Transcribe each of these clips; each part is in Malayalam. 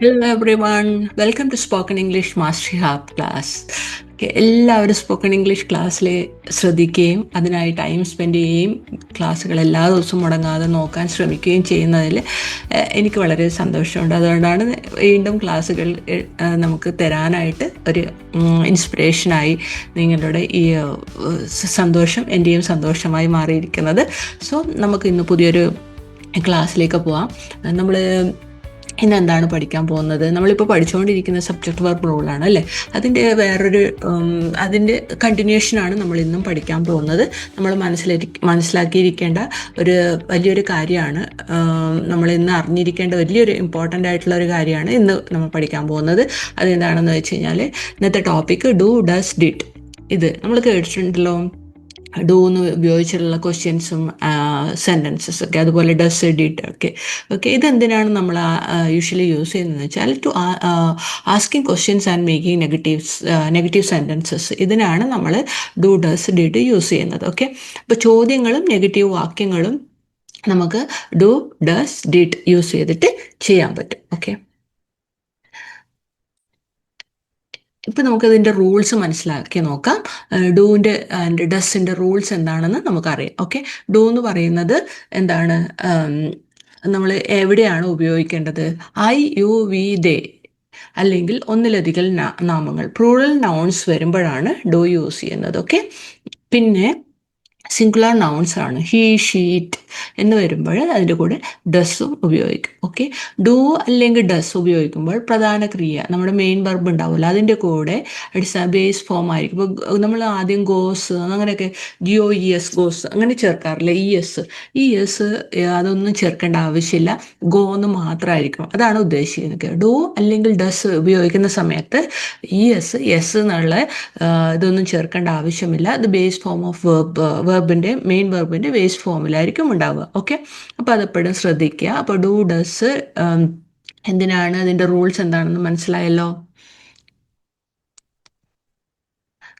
Hello everyone welcome to spoken English master hub class എല്ലാവരും സ്പോക്കൺ ഇംഗ്ലീഷ് ക്ലാസ്സിൽ ശ്രദ്ധിക്കുകയും അതിനായി ടൈം സ്പെൻഡ് ചെയ്യുകയും ക്ലാസ്സുകൾ എല്ലാ ദിവസവും മുടങ്ങാതെ നോക്കാൻ ശ്രമിക്കുകയും ചെയ്യുന്നതിൽ എനിക്ക് വളരെ സന്തോഷമുണ്ട്. അതുകൊണ്ടാണ് വീണ്ടും ക്ലാസ്സുകൾ നമുക്ക് തരാനായിട്ട് ഒരു ഇൻസ്പിറേഷനായി നിങ്ങളുടെ ഈ സന്തോഷം എന്റെയും സന്തോഷമായി മാറിയിരിക്കുന്നത്. സോ നമുക്ക് ഇന്ന് പുതിയൊരു ക്ലാസ്സിലേക്ക് പോവാം. നമ്മൾ ഇന്ന് എന്താണ് പഠിക്കാൻ പോകുന്നത്? നമ്മളിപ്പോൾ പഠിച്ചുകൊണ്ടിരിക്കുന്ന സബ്ജക്ട് വർബ് റൂളാണ് അല്ലേ? അതിന്റെ വേറൊരു അതിന്റെ കണ്ടിന്യൂഷനാണ് നമ്മൾ ഇന്നും പഠിക്കാൻ പോകുന്നത്. നമ്മൾ മനസ്സിലാക്കി മനസ്സിലാക്കിയിരിക്കേണ്ട ഒരു വലിയൊരു കാര്യമാണ് നമ്മൾ ഇന്ന് അറിഞ്ഞിരിക്കേണ്ട വലിയൊരു ഇമ്പോർട്ടന്റ് ആയിട്ടുള്ള ഒരു കാര്യമാണ് ഇന്ന് നമ്മൾ പഠിക്കാൻ പോകുന്നത്. അതെന്താണെന്ന് വെച്ച് കഴിഞ്ഞാൽ ഇന്നത്തെ ടോപ്പിക്ക് ഡു ഡസ് ഡിറ്റ് ഇത് നമ്മൾ കേട്ടിട്ടുണ്ടല്ലോ. ഡു എന്ന് ഉപയോഗിച്ചിട്ടുള്ള ക്വസ്റ്റ്യൻസും സെന്റൻസസ് ഒക്കെ അതുപോലെ ഡസ് എഡിറ്റ് ഒക്കെ. ഓക്കെ ഇതെന്തിനാണ് നമ്മൾ യൂഷ്വലി യൂസ് ചെയ്യുന്നതെന്ന് വെച്ചാൽ to asking questions and making negatives negative sentences ഇതിനാണ് നമ്മൾ ഡു ഡസ് ഡിഡ് യൂസ് ചെയ്യുന്നത്. ഓക്കെ അപ്പോൾ ചോദ്യങ്ങളും നെഗറ്റീവ് വാക്യങ്ങളും നമുക്ക് ഡു ഡസ് ഡിഡ് യൂസ് ചെയ്തിട്ട് ചെയ്യാൻ പറ്റും. ഓക്കെ ഇപ്പം നമുക്കതിന്റെ റൂൾസ് മനസ്സിലാക്കി നോക്കാം. ഡൂവിന്റെ ആൻഡ് ഡസ്സിന്റെ റൂൾസ് എന്താണെന്ന് നമുക്കറിയാം. ഓക്കെ ഡൂ എന്ന് പറയുന്നത് എന്താണ്? നമ്മൾ എവിടെയാണ് ഉപയോഗിക്കേണ്ടത്? ഐ യു വി ദേ അല്ലെങ്കിൽ ഒന്നിലധികം നാമങ്ങൾ. പ്ലൂറൽ നൗൺസ് വരുമ്പോഴാണ് ഡോ യൂസ് ചെയ്യുന്നത്. ഓക്കെ പിന്നെ സിംഗുലർ നൗൺസ് ആണ്. ഹീ ഷീറ്റ് എന്ന് വരുമ്പോൾ അതിന്റെ കൂടെ ഡസ്സും ഉപയോഗിക്കും. ഓക്കെ ഡു അല്ലെങ്കിൽ ഡസ് ഉപയോഗിക്കുമ്പോൾ പ്രധാന ക്രിയ നമ്മുടെ മെയിൻ ബർബ് ഉണ്ടാവില്ല അതിന്റെ കൂടെ അടിസ്ഥാന ബേസ് ഫോം ആയിരിക്കും. ഇപ്പോൾ നമ്മൾ ആദ്യം ഗോസ് അങ്ങനെയൊക്കെ ജിയോ ഇ എസ് ഗോസ് അങ്ങനെ ചേർക്കാറില്ല? ഇ എസ് ഇ എസ് അതൊന്നും ചേർക്കേണ്ട ആവശ്യമില്ല. ഗോ എന്ന് മാത്രമായിരിക്കും. അതാണ് ഉദ്ദേശിക്കുന്നത് ഡു അല്ലെങ്കിൽ ഡസ് ഉപയോഗിക്കുന്ന സമയത്ത് ഇ എസ് എസ് എന്നുള്ള ഇതൊന്നും ചേർക്കേണ്ട ആവശ്യമില്ല. ഇത് ബേസ് ഫോം ഓഫ് വെർബ് വെർബിന്റെ മെയിൻ വെർബിന്റെ ബേസ് ഫോമിലായിരിക്കും ഉണ്ടാവുക. ഓക്കെ അപ്പോൾ അതെപ്പോഴും ശ്രദ്ധിക്കുക. അപ്പോൾ ഡു ഡസ് എന്തിനാണ്? അതിന്റെ റൂൾസ് എന്താണെന്ന് മനസ്സിലായല്ലോ?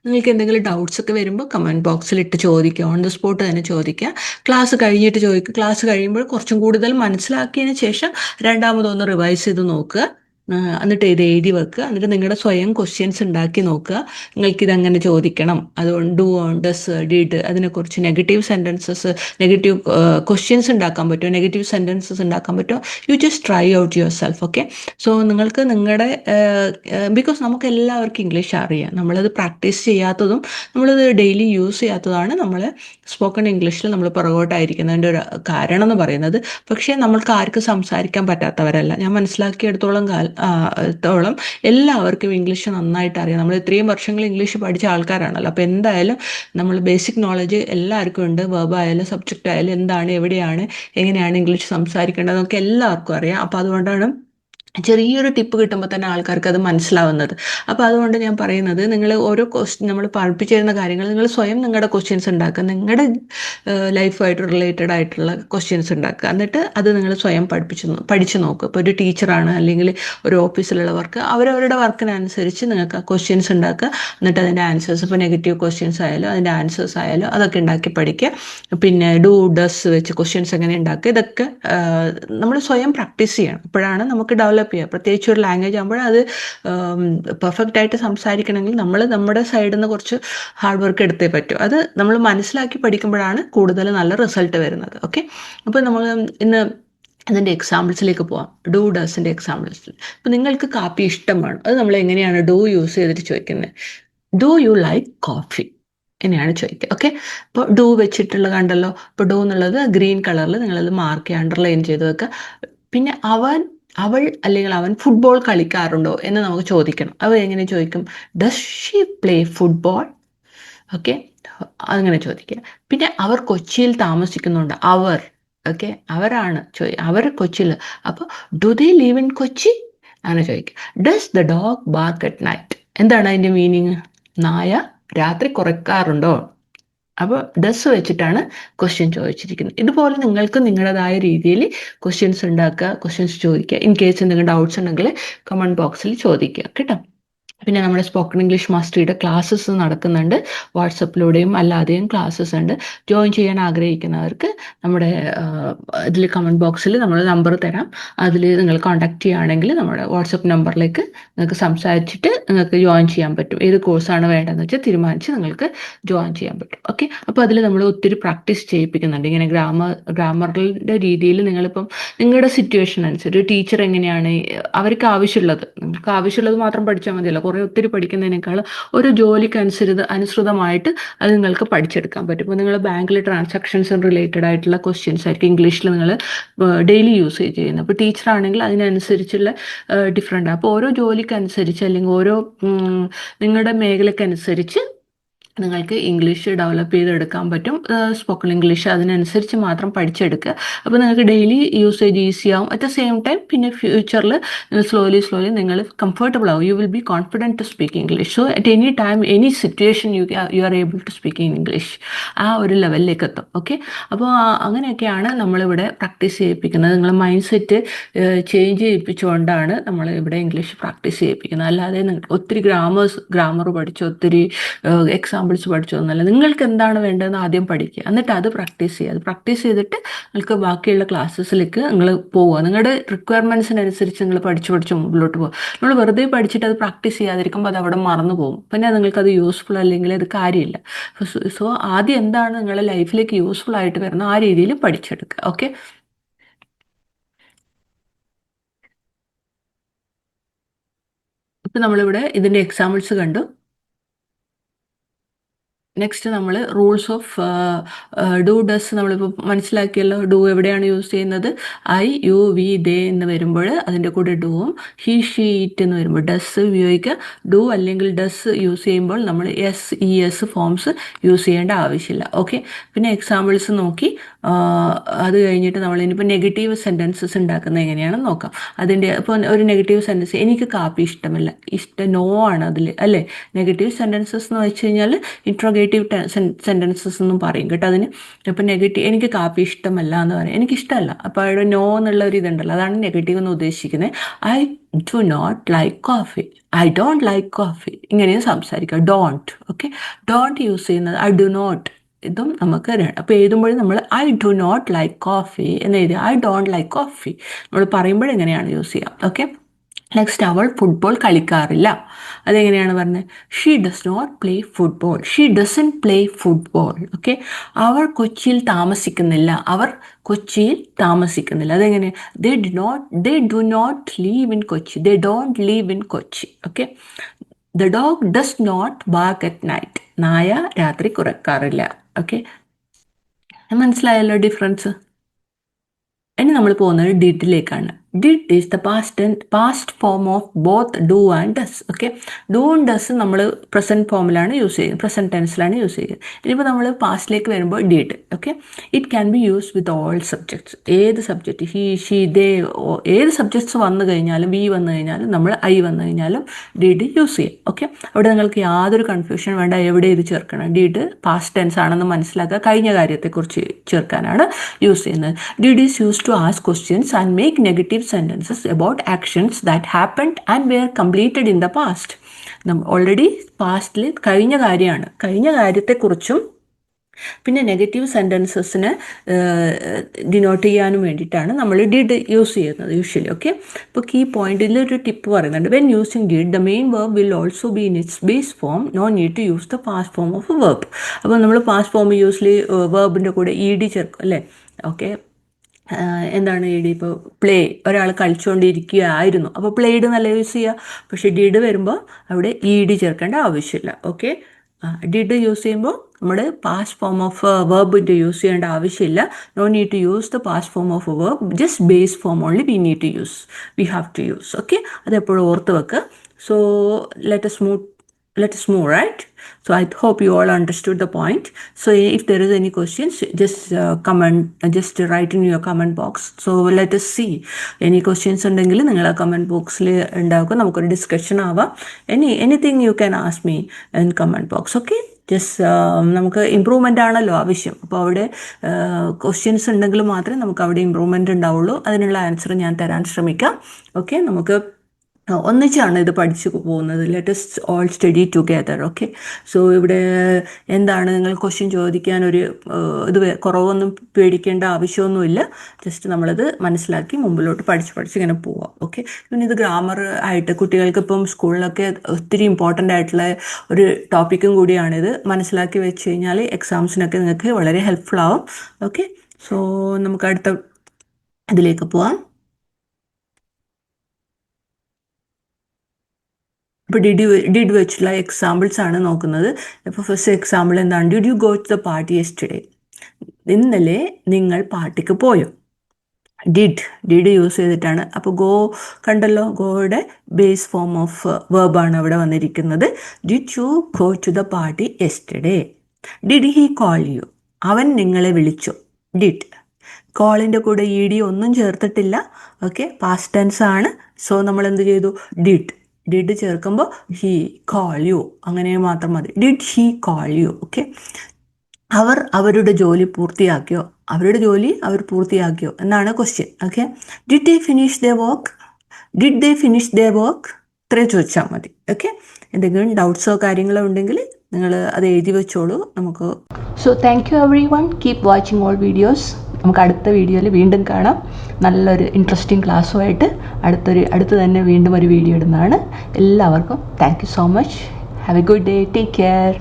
നിങ്ങൾക്ക് എന്തെങ്കിലും ഡൗട്ട്സ് ഒക്കെ വരുമ്പോൾ കമന്റ് ബോക്സിൽ ഇട്ട് ചോദിക്കുക. ഓൺ ദ സ്പോട്ട് തന്നെ ചോദിക്കുക. ക്ലാസ് കഴിഞ്ഞിട്ട് ചോദിക്കുക ക്ലാസ് കഴിയുമ്പോൾ കുറച്ചും കൂടുതൽ മനസ്സിലാക്കിയതിന് ശേഷം രണ്ടാമതൊന്ന് റിവൈസ് ചെയ്ത് നോക്കുക. എന്നിട്ട് ഇത് എഴുതി വെക്കുക എന്നിട്ട് നിങ്ങളുടെ സ്വയം ക്വസ്റ്റ്യൻസ് ഉണ്ടാക്കി നോക്കുക നിങ്ങൾക്ക് ഇതങ്ങനെ ചോദിക്കണം. അതുകൊണ്ട് ഡു ഡസ് ഡിഡ് അതിനെക്കുറിച്ച് നെഗറ്റീവ് സെന്റൻസസ് നെഗറ്റീവ് ക്വസ്റ്റ്യൻസ് ഉണ്ടാക്കാൻ പറ്റുമോ നെഗറ്റീവ് സെന്റൻസസ് ഉണ്ടാക്കാൻ പറ്റുമോ you just try out yourself okay so നിങ്ങൾക്ക് നിങ്ങളുടെ ബിക്കോസ് നമുക്ക് എല്ലാവർക്കും ഇംഗ്ലീഷ് അറിയാം. നമ്മളത് പ്രാക്ടീസ് ചെയ്യാത്തതും നമ്മളത് ഡെയിലി യൂസ് ചെയ്യാത്തതാണ് നമ്മൾ സ്പോക്കൺ ഇംഗ്ലീഷിൽ നമ്മൾ പുറകോട്ടായിരിക്കുന്നതിന്റെ ഒരു കാരണം എന്ന് പറയുന്നത്. പക്ഷേ നമ്മൾക്ക് ആർക്കും സംസാരിക്കാൻ പറ്റാത്തവരല്ല. ഞാൻ മനസ്സിലാക്കിയെടുത്തോളം കാലം ത്തോളം എല്ലാവർക്കും ഇംഗ്ലീഷ് നന്നായിട്ട് അറിയാം നമ്മൾ ഇത്രയും വർഷങ്ങൾ ഇംഗ്ലീഷ് പഠിച്ച ആൾക്കാരാണല്ലോ. അപ്പോൾ എന്തായാലും നമ്മൾ ബേസിക് നോളജ് എല്ലാവർക്കും ഉണ്ട്. വെർബ് ആയാലും സബ്ജക്റ്റ് ആയാലും എന്താണ് എവിടെയാണ് എങ്ങനെയാണ് ഇംഗ്ലീഷ് സംസാരിക്കേണ്ടതെന്നൊക്കെ എല്ലാവർക്കും അറിയാം. അപ്പോൾ അതുകൊണ്ടാണ് ചെറിയൊരു ടിപ്പ് കിട്ടുമ്പോൾ തന്നെ ആൾക്കാർക്ക് അത് മനസ്സിലാവുന്നത്. അപ്പോൾ അതുകൊണ്ട് ഞാൻ പറയുന്നത് നിങ്ങൾ ഓരോ ക്വസ്റ്റ്യൻ നമ്മൾ പഠിപ്പിച്ചു തരുന്ന കാര്യങ്ങൾ നിങ്ങൾ സ്വയം നിങ്ങളുടെ ക്വസ്റ്റ്യൻസ് ഉണ്ടാക്കുക. നിങ്ങളുടെ ലൈഫുമായിട്ട് റിലേറ്റഡ് ആയിട്ടുള്ള ക്വസ്റ്റ്യൻസ് ഉണ്ടാക്കുക. എന്നിട്ട് അത് നിങ്ങൾ സ്വയം പഠിപ്പിച്ച് പഠിച്ചു നോക്കുക. ഇപ്പോൾ ഒരു ടീച്ചറാണ് അല്ലെങ്കിൽ ഒരു ഓഫീസിലുള്ളവർക്ക് അവരവരുടെ വർക്കിനനുസരിച്ച് നിങ്ങൾക്ക് ആ ക്വസ്റ്റ്യൻസ് ഉണ്ടാക്കുക. എന്നിട്ട് അതിന്റെ ആൻസേഴ്സ് ഇപ്പോൾ നെഗറ്റീവ് ക്വസ്റ്റ്യൻസ് ആയാലും അതിന്റെ ആൻസേഴ്സ് ആയാലും അതൊക്കെ ഉണ്ടാക്കി പഠിക്കുക. പിന്നെ ഡു ഡസ് വെച്ച് ക്വസ്റ്റ്യൻസ് എങ്ങനെ ഉണ്ടാക്കുക. ഇതൊക്കെ നമ്മൾ സ്വയം പ്രാക്ടീസ് ചെയ്യണം. അപ്പോഴാണ് നമുക്ക് ഡെവലപ്പ് ഡെവലപ്പ് ചെയ്യുക പ്രത്യേകിച്ച് ഒരു ലാംഗ്വേജ് ആകുമ്പോൾ അത് പെർഫെക്റ്റ് ആയിട്ട് സംസാരിക്കണമെങ്കിൽ നമ്മൾ നമ്മുടെ സൈഡിൽ നിന്ന് കുറച്ച് ഹാർഡ് വർക്ക് എടുത്തേ പറ്റൂ. അത് നമ്മൾ മനസ്സിലാക്കി പഠിക്കുമ്പോഴാണ് കൂടുതൽ നല്ല റിസൾട്ട് വരുന്നത്. ഓക്കെ അപ്പോൾ നമ്മൾ ഇന്ന് അതിന്റെ എക്സാമ്പിൾസിലേക്ക് പോവാം. ഡൂ ഡസിന്റെ എക്സാമ്പിൾസിൽ ഇപ്പം നിങ്ങൾക്ക് കാപ്പി ഇഷ്ടമാണ്? അത് നമ്മൾ എങ്ങനെയാണ് ഡൂ യൂസ് ചെയ്തിട്ട് ചോദിക്കുന്നത് ഡൂ യു ലൈക്ക് കോഫി എന്നെയാണ് ചോദിക്കുക. ഓക്കെ അപ്പോൾ ഡൂ വെച്ചിട്ടുള്ള കണ്ടല്ലോ. ഇപ്പോൾ ഡൂ എന്നുള്ളത് ഗ്രീൻ കളറിൽ നിങ്ങളത് മാർക്ക് ചെയ്യുക അണ്ടർലൈൻ ചെയ്ത് വെക്കുക. പിന്നെ അവൻ അവൾ അല്ലെങ്കിൽ അവൻ ഫുട്ബോൾ കളിക്കാറുണ്ടോ എന്ന് നമുക്ക് ചോദിക്കണം. അവ എങ്ങനെ ചോദിക്കും? Does she play football okay അങ്ങനെ ചോദിക്കുക. പിന്നെ അവർ കൊച്ചിയിൽ താമസിക്കുന്നുണ്ട്. അവർ. ഓക്കെ അവരാണ് ചോദി അവർ കൊച്ചിയിൽ. അപ്പോൾ do they live in Kochi? അങ്ങനെ ചോദിക്കുക. Does the dog bark at night എന്താണ് അതിന്റെ മീനിങ് നായ രാത്രി കുറയ്ക്കാറുണ്ടോ അപ്പോൾ ഡസ് വെച്ചിട്ടാണ് ക്വസ്റ്റ്യൻ ചോദിച്ചിരിക്കുന്നത്. ഇതുപോലെ നിങ്ങൾക്ക് നിങ്ങളുടേതായ രീതിയിൽ ക്വസ്റ്റ്യൻസ് ഉണ്ടാക്കുക ക്വസ്റ്റ്യൻസ് ചോദിക്കുക. ഇൻ കേസ് എന്തെങ്കിലും ഡൗട്ട്സ് ഉണ്ടെങ്കിൽ കമന്റ് ബോക്സിൽ ചോദിക്കുക. കേട്ടോ? പിന്നെ നമ്മുടെ സ്പോക്കൺ ഇംഗ്ലീഷ് മാസ്റ്ററിയുടെ ക്ലാസ്സസ് നടക്കുന്നുണ്ട്. വാട്സപ്പിലൂടെയും അല്ലാതെയും ക്ലാസ്സസ് ഉണ്ട്. ജോയിൻ ചെയ്യാൻ ആഗ്രഹിക്കുന്നവർക്ക് നമ്മുടെ ഇതിൽ കമന്റ് ബോക്സിൽ നമ്മൾ നമ്പർ തരാം. അതിൽ നിങ്ങൾ കോൺടാക്ട് ചെയ്യുകയാണെങ്കിൽ നമ്മുടെ വാട്സപ്പ് നമ്പറിലേക്ക് നിങ്ങൾക്ക് സംസാരിച്ചിട്ട് നിങ്ങൾക്ക് ജോയിൻ ചെയ്യാൻ പറ്റും. ഏത് കോഴ്സാണ് വേണ്ടതെന്ന് വെച്ചാൽ തീരുമാനിച്ച് നിങ്ങൾക്ക് ജോയിൻ ചെയ്യാൻ പറ്റും. ഓക്കെ അപ്പോൾ അതിൽ നമ്മൾ ഒത്തിരി പ്രാക്ടീസ് ചെയ്യിപ്പിക്കുന്നുണ്ട്. ഇങ്ങനെ ഗ്രാമർ ഗ്രാമറിന്റെ രീതിയിൽ നിങ്ങളിപ്പം നിങ്ങളുടെ സിറ്റുവേഷൻ അനുസരിച്ച് ടീച്ചർ എങ്ങനെയാണ് അവർക്ക് ആവശ്യമുള്ളത്. നിങ്ങൾക്ക് ആവശ്യമുള്ളത് മാത്രം പഠിച്ചാൽ മതിയല്ലോ. കുറേ ഒത്തിരി പഠിക്കുന്നതിനേക്കാൾ ഒരു ജോലിക്ക് അനുസരിത അനുസൃതമായിട്ട് അത് നിങ്ങൾക്ക് പഠിച്ചെടുക്കാൻ പറ്റും. ഇപ്പോൾ നിങ്ങൾ ബാങ്കിൽ ട്രാൻസാക്ഷൻസ് റിലേറ്റഡ് ആയിട്ടുള്ള ക്വസ്റ്റ്യൻസ് ആയിരിക്കും ഇംഗ്ലീഷിൽ നിങ്ങൾ ഡെയിലി യൂസ് ചെയ്യുന്നത്. അപ്പോൾ ടീച്ചർ ആണെങ്കിൽ അതിനനുസരിച്ചുള്ള ഡിഫറെന്റ് അപ്പോൾ ഓരോ ജോലിക്കനുസരിച്ച് അല്ലെങ്കിൽ ഓരോ നിങ്ങളുടെ മേഖലക്കനുസരിച്ച് നിങ്ങൾക്ക് ഇംഗ്ലീഷ് ഡെവലപ്പ് ചെയ്തെടുക്കാൻ പറ്റും. സ്പോക്കൺ ഇംഗ്ലീഷ് അതിനനുസരിച്ച് മാത്രം പഠിച്ചെടുക്കുക. അപ്പോൾ നിങ്ങൾക്ക് ഡെയിലി യൂസേജ് ഈസി ആവും. അറ്റ് ദ സെയിം ടൈം പിന്നെ ഫ്യൂച്ചറിൽ സ്ലോലി സ്ലോലി നിങ്ങൾ കംഫർട്ടബിൾ ആവും. You will be confident to speak English so at any time any situation you you are able to speak in English ആ ഒരു ലെവലിലേക്ക് എത്തും. ഓക്കെ അപ്പോൾ അങ്ങനെയൊക്കെയാണ് നമ്മളിവിടെ പ്രാക്ടീസ് ചെയ്യിപ്പിക്കുന്നത്. നിങ്ങൾ മൈൻഡ് സെറ്റ് ചേഞ്ച് ചെയ്യിപ്പിച്ചുകൊണ്ടാണ് നമ്മൾ ഇവിടെ ഇംഗ്ലീഷ് പ്രാക്ടീസ് ചെയ്യിപ്പിക്കുന്നത്. അല്ലാതെ ഒത്തിരി ഗ്രാമേഴ്സ് ഗ്രാമർ പഠിച്ച് ഒത്തിരി എക്സാം എക്സാമ്പിൾസ് പഠിച്ചു തന്നല്ല? നിങ്ങൾക്ക് എന്താണ് വേണ്ടതെന്ന് ആദ്യം പഠിക്കുക. എന്നിട്ട് അത് പ്രാക്ടീസ് ചെയ്യുക. അത് പ്രാക്ടീസ് ചെയ്തിട്ട് നിങ്ങൾക്ക് ബാക്കിയുള്ള ക്ലാസ്സസിലേക്ക് നിങ്ങൾ പോവുക. നിങ്ങളുടെ റിക്വയർമെന്റ്സിനനുസരിച്ച് നിങ്ങൾ പഠിച്ചു പഠിച്ച് മുമ്പിലോട്ട് പോകുക നമ്മൾ വെറുതെ പഠിച്ചിട്ട് അത് പ്രാക്ടീസ് ചെയ്യാതിരിക്കുമ്പോൾ അത് അവിടെ മറന്നു പോകും. പിന്നെ നിങ്ങൾക്ക് അത് യൂസ്ഫുൾ അല്ലെങ്കിൽ അത് കാര്യമില്ല. സോ ആദ്യം എന്താണ് നിങ്ങളുടെ ലൈഫിലേക്ക് യൂസ്ഫുൾ ആയിട്ട് വരുന്നത് ആ രീതിയിൽ പഠിച്ചെടുക്കുക. ഓക്കെ ഇപ്പം നമ്മളിവിടെ ഇതിന്റെ എക്സാമ്പിൾസ് കണ്ടു. നെക്സ്റ്റ് നമ്മൾ റൂൾസ് ഓഫ് ഡു ഡസ് നമ്മളിപ്പോൾ മനസ്സിലാക്കിയല്ലോ ഡു എവിടെയാണ് യൂസ് ചെയ്യുന്നത്? ഐ യു വി ദേ എന്ന് വരുമ്പോൾ അതിന്റെ കൂടെ ഡുവും ഹി ഷീ ഇറ്റ് എന്ന് വരുമ്പോൾ ഡസ് ഉപയോഗിക്കുക. ഡു അല്ലെങ്കിൽ ഡസ് യൂസ് ചെയ്യുമ്പോൾ നമ്മൾ S E S forms use ചെയ്യേണ്ട ആവശ്യമില്ല. ഓക്കെ പിന്നെ എക്സാമ്പിൾസ് നോക്കി. അത് കഴിഞ്ഞിട്ട് നമ്മൾ ഇനിയിപ്പോൾ നെഗറ്റീവ് സെന്റൻസസ് ഉണ്ടാക്കുന്നത് എങ്ങനെയാണെന്ന് നോക്കാം. അതിന്റെ ഇപ്പോൾ ഒരു നെഗറ്റീവ് സെന്റൻസ് എനിക്ക് കാപ്പി ഇഷ്ടമല്ല. ഇഷ്ടം നോ ആണ് അതിൽ അല്ലേ? നെഗറ്റീവ് സെന്റൻസസ് എന്ന് വെച്ച് കഴിഞ്ഞാൽ ഇൻട്രോഗേറ്റ് നെഗറ്റീവ് സെന്റൻസസ് എന്നും പറയും കേട്ടോ അതിന്. ഇപ്പം നെഗറ്റീവ് എനിക്ക് കാപ്പി ഇഷ്ടമല്ല എന്ന് പറയും. എനിക്കിഷ്ടമല്ല അപ്പോൾ അവിടെ നോ എന്നുള്ള ഒരു ഇതുണ്ടല്ലോ. അതാണ് നെഗറ്റീവ് എന്ന് ഉദ്ദേശിക്കുന്നത് I do not like coffee I don't like coffee ഇങ്ങനെയും സംസാരിക്കുക. ഡോണ്ട് ഓക്കെ ഡോണ്ട് യൂസ് ചെയ്യുന്നത് ഐ ഡു നോട്ട് ഇതും നമുക്ക് അപ്പോൾ എഴുതുമ്പോഴും നമ്മൾ I do not like coffee എന്ന് എഴുതി ഐ ഡോണ്ട് ലൈക്ക് കോഫി നമ്മൾ പറയുമ്പോൾ എങ്ങനെയാണ് യൂസ് ചെയ്യുക. ഓക്കെ നെക്സ്റ്റ് അവൾ ഫുട്ബോൾ കളിക്കാറില്ല. അതെങ്ങനെയാണ് പറഞ്ഞത് she does not play football she doesn't play football okay അവൾ കൊച്ചിയിൽ താമസിക്കുന്നില്ല. അവർ കൊച്ചിയിൽ താമസിക്കുന്നില്ല. അതെങ്ങനെ? They did not they do not live in Kochi they don't live in Kochi okay the dog does not bark at night നായ രാത്രി കുറക്കാറില്ല. ഓക്കെ മനസ്സിലായല്ലോ ഡിഫറൻസ് ഇനി നമ്മൾ പോകുന്നത് ഡിഡിലേക്കാണ് did is the past past form of both do and does okay do and does നമ്മൾ പ്രസന്റ് ഫോമിലാണ് യൂസ് ചെയ്യുന്നത് പ്രസന്റ് ടെൻസിലാണ് യൂസ് ചെയ്യുന്നത്. ഇനിയിപ്പോൾ നമ്മൾ പാസ്റ്റിലേക്ക് വരുമ്പോൾ did okay it can be use with all subjects ഏത് സബ്ജക്റ്റ് ഹി ഷീ ദേ ഏത് സബ്ജക്ട്സ് വന്നു കഴിഞ്ഞാലും വി വന്നു കഴിഞ്ഞാലും നമ്മൾ ഐ വന്നു കഴിഞ്ഞാലും ഡിഡ് യൂസ് ചെയ്യും ഓക്കെ അവിടെ നിങ്ങൾക്ക് യാതൊരു കൺഫ്യൂഷൻ വേണ്ട എവിടെ ഇത് ചേർക്കണം. ഡിഡ് പാസ്റ്റ് ടെൻസ് ആണെന്ന് മനസ്സിലാക്കുക കഴിഞ്ഞ കാര്യത്തെക്കുറിച്ച് ചേർക്കാനാണ് യൂസ് ചെയ്യുന്നത്. Did is use to ask questions and make negative sentences about actions that happened and were completed in the past. Already പാസ്റ്റിൽ കഴിഞ്ഞ കാര്യമാണ്. കഴിഞ്ഞ കാര്യത്തെക്കുറിച്ചും പിന്നെ നെഗറ്റീവ് സെന്റൻസസിന് ഡിനോട്ട് ചെയ്യാനും വേണ്ടിയിട്ടാണ് നമ്മൾ ഡിഡ് യൂസ് ചെയ്യുന്നത് യൂഷ്വലി ഓക്കെ ഇപ്പോൾ കീ പോയിന്റിൽ ഒരു ടിപ്പ് പറയുന്നുണ്ട്. When using did the main verb will also be in its base form no need to use the past form of verb അപ്പോൾ നമ്മൾ പാസ്റ്റ് ഫോം യൂസ്ലി വേർബിന്റെ കൂടെ ഇ ഡി ചേർക്കും അല്ലേ? ഓക്കെ എന്താണ് ഡി ഇപ്പോൾ പ്ലേ ഒരാൾ കളിച്ചുകൊണ്ടിരിക്കുകയായിരുന്നു അപ്പോൾ പ്ലേഡ് നല്ല യൂസ് ചെയ്യുക പക്ഷേ ഡിഡ് വരുമ്പോൾ അവിടെ ഇ ഡി ചേർക്കേണ്ട ആവശ്യമില്ല. ഓക്കെ ഡിഡ് യൂസ് ചെയ്യുമ്പോൾ നമ്മൾ പാസ്റ്റ് ഫോം ഓഫ് വേർബിന്റെ യൂസ് ചെയ്യേണ്ട ആവശ്യമില്ല. No need to use the past form of verb just base form only we need to use we have to use okay അതെപ്പോഴും ഓർത്ത് വെക്കുക so let's move let us move right? So i hope you all understood the point. So if there is any questions just uh, comment uh, just write in your comment box. So let us see. Any questions ഉണ്ടെങ്കിൽ നിങ്ങൾ ആ കമന്റ് ബോക്സിൽ ഉണ്ടാക്കുക. നമുക്കൊരു ഡിസ്കഷൻ ആവാം. Any anything you can ask me in comment box okay just നമുക്ക് ഇമ്പ്രൂവ്മെന്റ് ആണല്ലോ ആവശ്യം. അപ്പോൾ അവിടെ ക്വസ്റ്റ്യൻസ് ഉണ്ടെങ്കിൽ മാത്രമേ നമുക്ക് അവിടെ ഇമ്പ്രൂവ്മെന്റ് ഉണ്ടാവുള്ളൂ. അതിനുള്ള ആൻസർ ഞാൻ തരാൻ ശ്രമിക്കാം. ഓക്കെ നമുക്ക് ഒന്നിച്ചാണ് ഇത് പഠിച്ചു പോകുന്നത്. Let's all study together okay so ഇവിടെ എന്താണ് നിങ്ങൾ ക്വസ്റ്റ്യൻ ചോദിക്കാൻ ഒരു ഇത് കുറവൊന്നും പേടിക്കേണ്ട ആവശ്യമൊന്നുമില്ല. ജസ്റ്റ് നമ്മളത് മനസ്സിലാക്കി മുമ്പിലോട്ട് പഠിച്ച് പഠിച്ച് ഇങ്ങനെ പോവാം ഓക്കെ പിന്നെ ഇത് ഗ്രാമർ ആയിട്ട് കുട്ടികൾക്ക് ഇപ്പം സ്കൂളിലൊക്കെ ഒത്തിരി ഇമ്പോർട്ടന്റ് ആയിട്ടുള്ള ഒരു ടോപ്പിക്കും കൂടിയാണിത്. മനസ്സിലാക്കി വെച്ച് കഴിഞ്ഞാൽ എക്സാംസിനൊക്കെ നിങ്ങൾക്ക് വളരെ ഹെൽപ്ഫുൾ ആവും ഓക്കെ സോ നമുക്ക് അടുത്ത ഇതിലേക്ക് പോവാം. ഇപ്പോൾ ഡിഡ് ഡിഡ് വെച്ചുള്ള എക്സാമ്പിൾസ് ആണ് നോക്കുന്നത്. ഇപ്പോൾ ഫസ്റ്റ് എക്സാമ്പിൾ എന്താണ്? Did you go to the party yesterday ഇന്നലെ നിങ്ങൾ പാർട്ടിക്ക് പോയോ? ഡിഡ് ഡിഡ് യൂസ് ചെയ്തിട്ടാണ്. അപ്പോൾ ഗോ കണ്ടല്ലോ ഗോയുടെ ബേസ് ഫോം ഓഫ് വേർബാണ് അവിടെ വന്നിരിക്കുന്നത്. Did you go to the party yesterday did he call you അവൻ നിങ്ങളെ വിളിച്ചു. ഡിഡ് കോളിന്റെ കൂടെ ഇ ഡി ഒന്നും ചേർത്തിട്ടില്ല. ഓക്കെ പാസ്റ്റ് ടെൻസ് ആണ്. സോ നമ്മൾ എന്ത് ചെയ്തു? ഡിഡ് ഡിഡ് ചേർക്കുമ്പോൾ ഹി കോൾ യു അങ്ങനെ മാത്രം മതി. Did he call you okay അവർ അവരുടെ ജോലി പൂർത്തിയാക്കിയോ? അവരുടെ ജോലി അവർ പൂർത്തിയാക്കിയോ? എന്നാണ് question okay did they finish the work did they finish the work ഇത്രയും ചോദിച്ചാൽ മതി. ഓക്കെ എന്തെങ്കിലും ഡൗട്ട്സോ കാര്യങ്ങളോ ഉണ്ടെങ്കിൽ നിങ്ങൾ അത് എഴുതി വെച്ചോളൂ. നമുക്ക് so thank you everyone keep watching all videos നമുക്ക് അടുത്ത വീഡിയോയിൽ വീണ്ടും കാണാം. നല്ലൊരു ഇൻട്രസ്റ്റിംഗ് ക്ലാസ്സുമായിട്ട് അടുത്തൊരു അടുത്ത് തന്നെ വീണ്ടും ഒരു വീഡിയോ ഇടുന്നതാണ്. എല്ലാവർക്കും thank so much have a good day take care